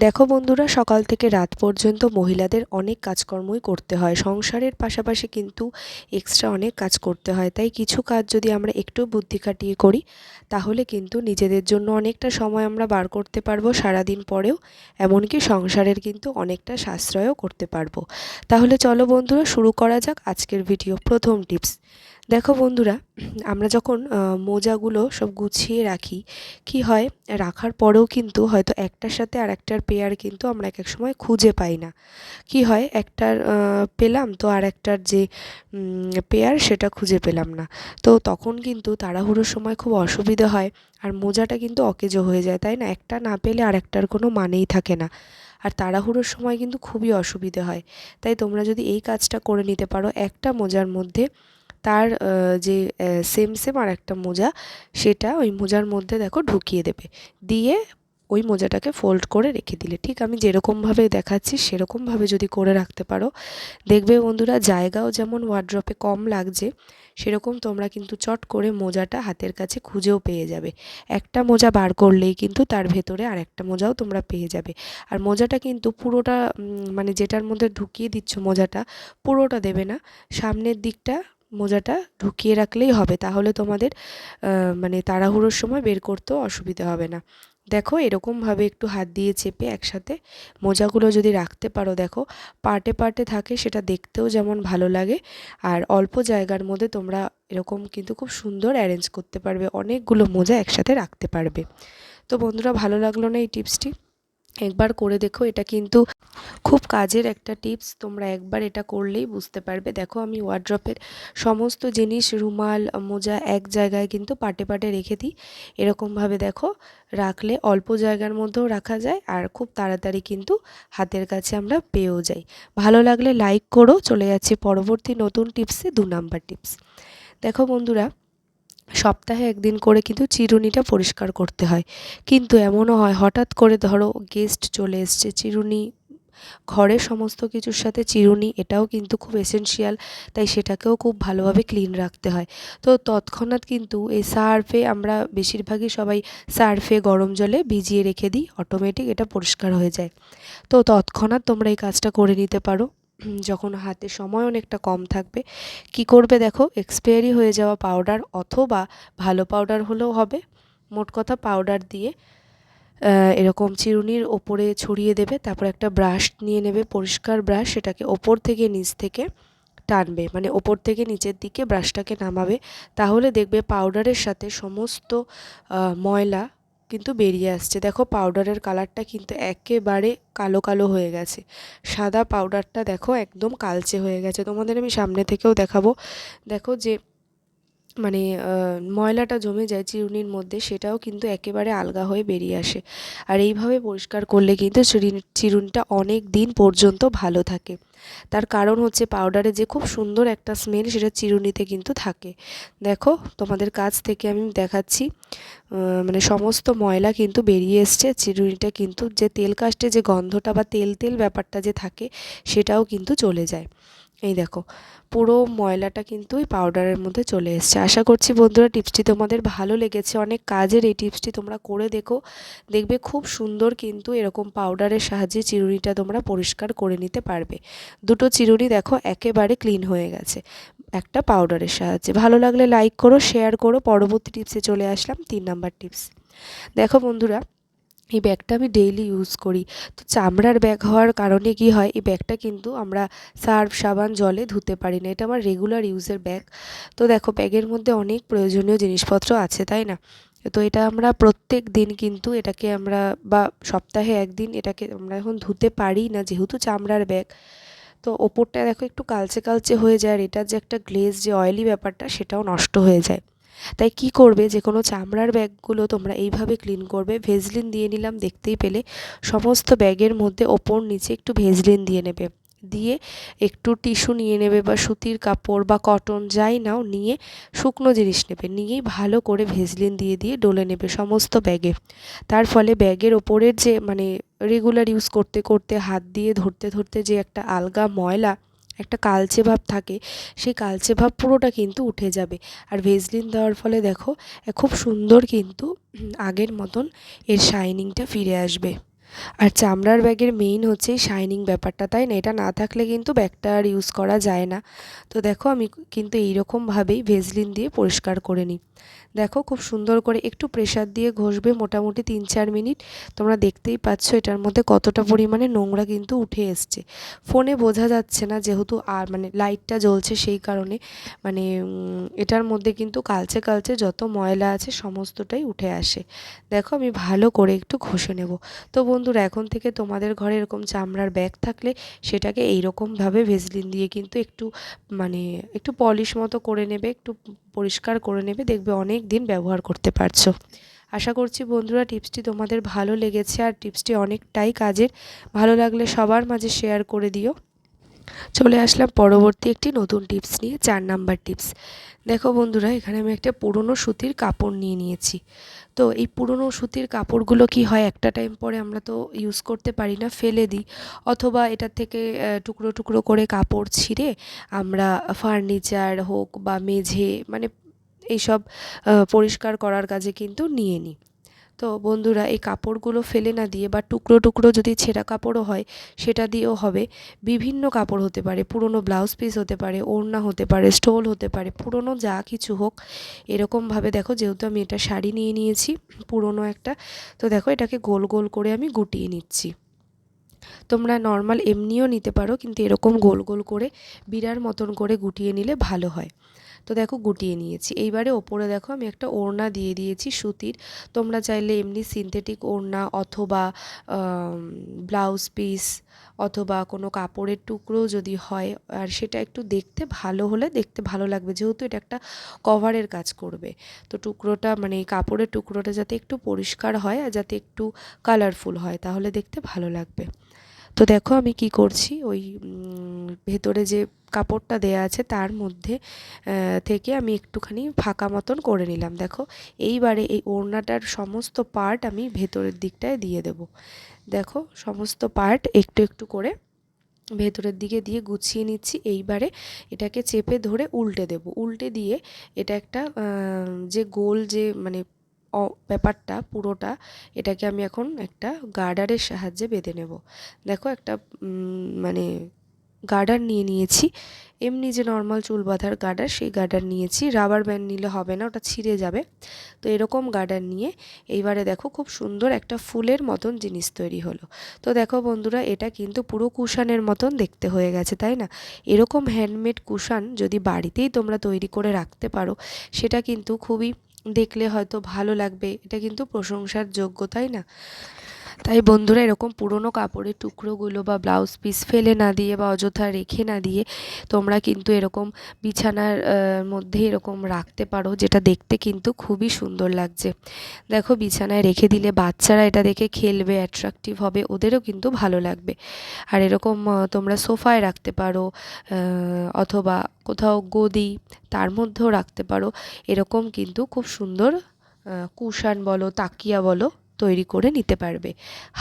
দেখো বন্ধুরা, সকাল থেকে রাত পর্যন্ত মহিলাদের অনেক কাজকর্মই করতে হয়। সংসারের পাশাপাশি কিন্তু এক্সট্রা অনেক কাজ করতে হয়। তাই কিছু কাজ যদি আমরা একটু বুদ্ধি খাটিয়ে করি, তাহলে কিন্তু নিজেদের জন্য অনেকটা সময় আমরা বার করতে পারব সারাদিন পরেও, এমনকি সংসারের কিন্তু অনেকটা সাশ্রয়ও করতে পারব। তাহলে চলো বন্ধুরা, শুরু করা যাক আজকের ভিডিও প্রথম টিপস দেখো বন্ধুরা, আমরা যখন মোজাগুলো সব গুছিয়ে রাখি, কি হয়? রাখার পরেও কিন্তু হয়তো একটার সাথে আর একটার পেয়ার কিন্তু আমরা এক এক সময় খুঁজে পাই না। কি হয়? একটার পেলাম তো আর একটার যে পেয়ার সেটা খুঁজে পেলাম না। তো তখন কিন্তু তাড়াহুড়োর সময় খুব অসুবিধা হয়, আর মোজাটা কিন্তু অকেজো হয়ে যায়, তাই না? একটা না পেলে আর একটার কোনো মানেই থাকে না। আর তাড়াহুড়োর সময় কিন্তু খুবই অসুবিধে হয়। তাই তোমরা যদি এই কাজটা করে নিতে পারো, একটা মোজার মধ্যে তার যে সেম সেম আর একটা মোজা, সেটা ওই মোজার মধ্যে দেখো ঢুকিয়ে দেবে। দিয়ে ওই মোজাটাকে ফোল্ড করে রেখে দিলে। ঠিক আমি যেরকমভাবে দেখাচ্ছি, সেরকমভাবে যদি করে রাখতে পারো। দেখবে বন্ধুরা, জায়গাও যেমন ওয়ার্ড্রপে কম লাগছে, সেরকম তোমরা কিন্তু চট করে মোজাটা হাতের কাছে খুঁজেও পেয়ে যাবে। একটা মোজা বার করলেই কিন্তু তার ভেতরে আর একটা মোজাও তোমরা পেয়ে যাবে। আর মোজাটা কিন্তু পুরোটা মানে যেটার মধ্যে ঢুকিয়ে দিচ্ছ মোজাটা, পুরোটা দেবে না। সামনের দিকটা মোজাটা ঢুকিয়ে রাখলেই হবে। তাহলে তোমাদের মানে তাড়াহুড়োর সময় বের করতেও অসুবিধা হবে না। দেখো, এরকমভাবে একটু হাত দিয়ে চেপে একসাথে মোজাগুলো যদি রাখতে পারো, দেখো, পার্টে পার্টে থাকে, সেটা দেখতেও যেমন ভালো লাগে। আর অল্প জায়গার মধ্যে তোমরা এরকম কিন্তু খুব সুন্দর অ্যারেঞ্জ করতে পারবে। অনেকগুলো মোজা একসাথে রাখতে পারবে। তো বন্ধুরা, ভালো লাগল না এই টিপসটি? একবার করে দেখো, এটা কিন্তু খুব কাজের একটা টিপস। তোমরা একবার এটা করলেই বুঝতে পারবে। দেখো, আমি ওয়ার্ড্রপের সমস্ত জিনিস, রুমাল, মোজা এক জায়গায় কিন্তু পাটে পাটে রেখে দিই। এরকমভাবে দেখো, রাখলে অল্প জায়গার মধ্যেও রাখা যায় আর খুব তাড়াতাড়ি কিন্তু হাতের কাছে আমরা পেয়েও যাই। ভালো লাগলে লাইক করো। চলে যাচ্ছে পরবর্তী নতুন টিপসে দু নাম্বার টিপস দেখো বন্ধুরা সপ্তাহে একদিন করে কিন্তু চিরুনিটা পরিষ্কার করতে হয়। কিন্তু এমনও হয়, হঠাৎ করে ধরো গেস্ট চলে এসছে, চিরুনি ঘরের সমস্ত কিছুর সাথে চিরুনি, এটাও কিন্তু খুব এসেনশিয়াল তাই সেটাকেও খুব ভালোভাবে ক্লিন রাখতে হয়। তো তৎক্ষণাৎ কিন্তু এই সার্ফে আমরা বেশিরভাগই সবাই সার্ফে গরম জলে ভিজিয়ে রেখে দিই অটোমেটিক এটা পরিষ্কার হয়ে যায়। তো তৎক্ষণাৎ তোমরা এই কাজটা করে নিতে পারো। যখন হাতে সময় অনেকটা কম থাকবে, কি করবে দেখো? এক্সপায়ারি হয়ে যাওয়া পাউডার অথবা ভালো পাউডার হলেও হবে। মোট কথা পাউডার দিয়ে এরকম চিরুনির ওপরে ছড়িয়ে দেবে, তারপর একটা ব্রাশ নিয়ে নেবে, পরিষ্কার ব্রাশ সেটাকে ওপর থেকে নিচ থেকে টানবে মানে ওপর থেকে নিচের দিকে ব্রাশটাকে নামাবে। তাহলে দেখবে পাউডারের সাথে সমস্ত ময়লা কিন্তু বেরিয়ে আসছে। দেখো পাউডারের কালারটা কিন্তু একেবারে কালো কালো হয়ে গেছে। সাদা পাউডারটা দেখো একদম কালচে হয়ে গেছে। তোমাদের আমি সামনে থেকেও দেখাবো। দেখো যে মানে ময়লাটা জমে যায় চিরুনির মধ্যে, সেটাও কিন্তু একেবারে আলগা হয়ে বেরিয়ে আসে। আর এইভাবে পরিষ্কার করলে কিন্তু চিরুনিটা অনেক দিন পর্যন্ত ভালো থাকে। তার কারণ হচ্ছে পাউডারে যে খুব সুন্দর একটা স্মেল, সেটা চিরুনিতে কিন্তু থাকে। দেখো, তোমাদের কাছ থেকে আমি দেখাচ্ছি মানে সমস্ত ময়লা কিন্তু বেরিয়ে এসছে, চিরুনিটা কিন্তু যে তেল কাস্টে যে গন্ধটা বা তেল তেল ব্যাপারটা যে থাকে, সেটাও কিন্তু চলে যায়। এই দেখো, পুরো ময়লাটা কিন্তু এই পাউডারের মধ্যে চলে এসছে। আশা করছি বন্ধুরা টিপসটি তোমাদের ভালো লেগেছে। অনেক কাজের এই টিপসটি তোমরা করে দেখো। দেখবে খুব সুন্দর কিন্তু এরকম পাউডারের সাহায্যে চিরুনিটা তোমরা পরিষ্কার করে নিতে পারবে। দুটো চিরুনি দেখো একেবারে ক্লিন হয়ে গেছে, একটা পাউডারের সাহায্যে। ভালো লাগলে লাইক করো শেয়ার করো। পরবর্তী টিপসে চলে আসলাম, তিন নাম্বার টিপস। দেখো বন্ধুরা এই ব্যাগটা আমি ডেইলি ইউজ করি। তো চামড়ার ব্যাগ হওয়ার কারণে কি হয়, এই ব্যাগটা কিন্তু আমরা সার্ফ, সাবান, জলে ধুতে পারি না। এটা আমার রেগুলার ইউজের ব্যাগ। তো দেখো, ব্যাগের মধ্যে অনেক প্রয়োজনীয় জিনিসপত্র আছে, তাই না? তো এটা আমরা প্রত্যেক দিন কিন্তু এটাকে আমরা, বা সপ্তাহে একদিন এটাকে আমরা এখন ধুতে পারি না, যেহেতু চামড়ার ব্যাগ। তো ওপরটা দেখো একটু কালচে কালচে হয়ে যায়, আর এটার যে একটা গ্লেজ যে অয়েলি ব্যাপারটা, সেটাও নষ্ট হয়ে যায়। তাই কি করবে? যে কোনো চামড়ার ব্যাগগুলো তোমরা এইভাবে ক্লিন করবে। ভেজলিন দিয়ে নিলাম, দেখতেই পেলে সমস্ত ব্যাগের মধ্যে ওপর নিচে একটু ভেজলিন দিয়ে নেবে। দিয়ে একটু টিস্যু নিয়ে নেবে বা সুতির কাপড় বা কটন যাই নাও, নিয়ে শুকনো জিনিস নেবে। নিয়েই ভালো করে ভেজলিন দিয়ে দিয়ে ডলে নেবে সমস্ত ব্যাগে। তার ফলে ব্যাগের ওপরের যে মানে রেগুলার ইউজ করতে করতে, হাত দিয়ে ধরতে ধরতে যে একটা আলগা ময়লা একটা কালচে ভাব থাকে, সেই কালচে ভাব পুরোটা কিন্তু উঠে যাবে। আর ভেজলিন দেওয়ার ফলে দেখো খুব সুন্দর কিন্তু আগের মতন এর শাইনিংটা ফিরে আসবে। আর চামড়ার ব্যাগের মেইন হচ্ছে শাইনিং ব্যাপারটা, তাই না? এটা না থাকলে কিন্তু ব্যাগটা আর ইউজ করা যায় না। তো দেখো, আমি কিন্তু এইরকমভাবেই ভেজলিন দিয়ে পরিষ্কার করে নিই। দেখো, খুব সুন্দর করে একটু প্রেশার দিয়ে ঘষবে মোটামুটি তিন চার মিনিট। তোমরা দেখতেই পাচ্ছ এটার মধ্যে কতটা পরিমাণে নোংরা কিন্তু উঠে এসছে। ফোনে বোঝা যাচ্ছে না যেহেতু আর মানে লাইটটা জ্বলছে সেই কারণে। মানে এটার মধ্যে কিন্তু কালচে কালচে যত ময়লা আছে সমস্তটাই উঠে আসে। দেখো, আমি ভালো করে একটু ঘষে নেব। তো বন্ধুরা, এখন থেকে তোমাদের ঘরে এরকম চামড়ার ব্যাগ থাকলে সেটাকে এইরকমভাবে ভেজলিন দিয়ে কিন্তু একটু মানে একটু পলিশ মতো করে নেবে, একটু পরিষ্কার করে নেবে, দেখবে অনেক দিন ব্যবহার করতে পারছ। আশা করছি বন্ধুরা, টিপসটি তোমাদের ভালো লেগেছে আর টিপসটি অনেকটাই কাজের। ভালো লাগলে সবার মাঝে শেয়ার করে দিও। চলে আসলাম পরবর্তী একটি নতুন টিপস নিয়ে, চার নাম্বার টিপস। দেখো বন্ধুরা, এখানে আমি একটা পুরনো সুতির কাপড় নিয়ে নিয়েছি। তো এই পুরনো সুতির কাপড়গুলো কি হয়? একটা টাইম পরে আমরা তো ইউজ করতে পারি না, ফেলে দিই। অথবা এটা থেকে টুকরো টুকরো করে কাপড় ছিঁড়ে আমরা ফার্নিচার হোক বা মেঝে মানে এইসব পরিষ্কার করার কাজে কিন্তু নিয়ে নিই। তো বন্ধুরা এই কাপড়গুলো ফেলে না দিয়ে বা টুকরো টুকরো যদি ছেঁড়া কাপড়ও হয়, সেটা দিয়েও হবে। বিভিন্ন কাপড় হতে পারে, পুরনো ব্লাউজ পিস হতে পারে, ওড়না হতে পারে, স্টোল হতে পারে, পুরনো যা কিছু হোক। এরকমভাবে দেখো, যেহেতু আমি এটা শাড়ি নিয়ে নিয়েছি, পুরনো একটা, তো দেখো এটাকে গোল গোল করে আমি গুটিয়ে নিচ্ছি। তোমরা নর্মাল এমনিও নিতে পারো, কিন্তু এরকম গোল গোল করে, বিড়ার মতন করে গুটিয়ে নিলে ভালো হয়। তো দেখো গুটিয়ে নিয়েছি। এইবারে ওপরে দেখো আমি একটা ওড়না দিয়ে দিয়েছি সুতির। তোমরা চাইলে এমনি সিনথেটিক ওড়না অথবা ব্লাউজ পিস অথবা কোনো কাপড়ের টুকরো যদি হয়, আর সেটা একটু দেখতে ভালো হলে দেখতে ভালো লাগবে। যেহেতু এটা একটা কভারের কাজ করবে। তো টুকরোটা মানে কাপড়ের টুকরোটা যাতে একটু পরিষ্কার হয় আর যাতে একটু কালারফুল হয়, তাহলে দেখতে ভালো লাগবে। তো দেখো আমি কি করছি? ওই ভেতরে যে কাপড়টা দেয়া আছে তার মধ্যে থেকে আমি একটুখানি ফাঁকা মতন করে নিলাম। দেখো, এইবারে এই ওড়নাটার সমস্ত পার্ট আমি ভেতরের দিকটায় দিয়ে দেব। দেখো, সমস্ত পার্ট একটু একটু করে ভেতরের দিকে দিয়ে গুছিয়ে নিচ্ছি। এইবারে এটাকে চেপে ধরে উল্টে দেব। উল্টে দিয়ে এটা একটা যে গোল যে মানে ব্যাপারটা, পুরোটা, এটাকে আমি এখন একটা গার্ডারের সাহায্যে বেঁধে নেব। দেখো একটা মানে গার্ডার নিয়ে নিয়েছি। এমনি যে নর্মাল চুল বাঁধার গার্ডার, সেই গার্ডার নিয়েছি। রাবার ব্যান্ড নিলে হবে না, ওটা ছিঁড়ে যাবে। তো এরকম গার্ডার নিয়ে এইবারে দেখো খুব সুন্দর একটা ফুলের মতন জিনিস তৈরি হলো। তো দেখো বন্ধুরা, এটা কিন্তু পুরো কুশানের মতন দেখতে হয়ে গেছে, তাই না? এরকম হ্যান্ডমেড কুশান যদি বাড়িতেই তোমরা তৈরি করে রাখতে পারো, সেটা কিন্তু খুবই দেখলে হয়তো ভালো লাগবে। এটা কিন্তু প্রশংসার যোগ্য তাই না? তাই বন্ধুরা এরকম পুরনো কাপড়ের টুকরোগুলো বা ব্লাউজ পিস ফেলে না দিয়ে বা অযথা রেখে না দিয়ে তোমরা কিন্তু এরকম বিছানার মধ্যে এরকম রাখতে পারো, যেটা দেখতে কিন্তু খুবই সুন্দর লাগছে। দেখো, বিছানায় রেখে দিলে বাচ্চারা এটা দেখে খেলবে অ্যাট্রাকটিভ হবে, ওদেরও কিন্তু ভালো লাগবে। আর এরকম তোমরা সোফায় রাখতে পারো অথবা কোথাও গদি তার মধ্যেও রাখতে পারো, এরকম কিন্তু খুব সুন্দর কুশান বলো, তাকিয়া বলো তৈরি করে নিতে পারবে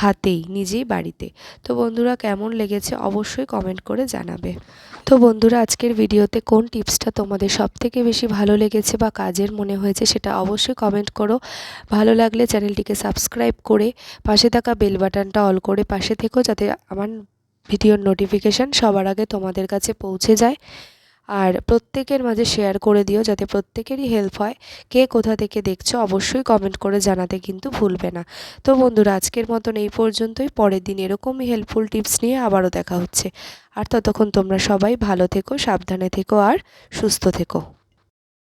হাতেই, নিজেই বাড়িতে। তো বন্ধুরা কেমন লেগেছে অবশ্যই কমেন্ট করে জানাবে। তো বন্ধুরা আজকের ভিডিওতে কোন টিপসটা তোমাদের সব থেকে বেশি ভালো লেগেছে বা কাজের মনে হয়েছে সেটা অবশ্যই কমেন্ট করো। ভালো লাগলে চ্যানেলটিকে সাবস্ক্রাইব করে পাশে থাকা বেল বাটনটা অল করে পাশে থেকো যাতে আমার ভিডিওর নোটিফিকেশান সবার আগে তোমাদের কাছে পৌঁছে যায়। আর প্রত্যেকের মাঝে শেয়ার করে দিও যাতে প্রত্যেকেরই হেল্প হয়। কে কোথা থেকে দেখছ অবশ্যই কমেন্ট করে জানাতে কিন্তু ভুলবে না। তো বন্ধুরা, আজকের মতন এই পর্যন্তই। পরের দিন এরকমই হেল্পফুল টিপস নিয়ে আবারও দেখা হচ্ছে। আর ততক্ষণ তোমরা সবাই ভালো থেকো, সাবধানে থেকো আর সুস্থ থেকো।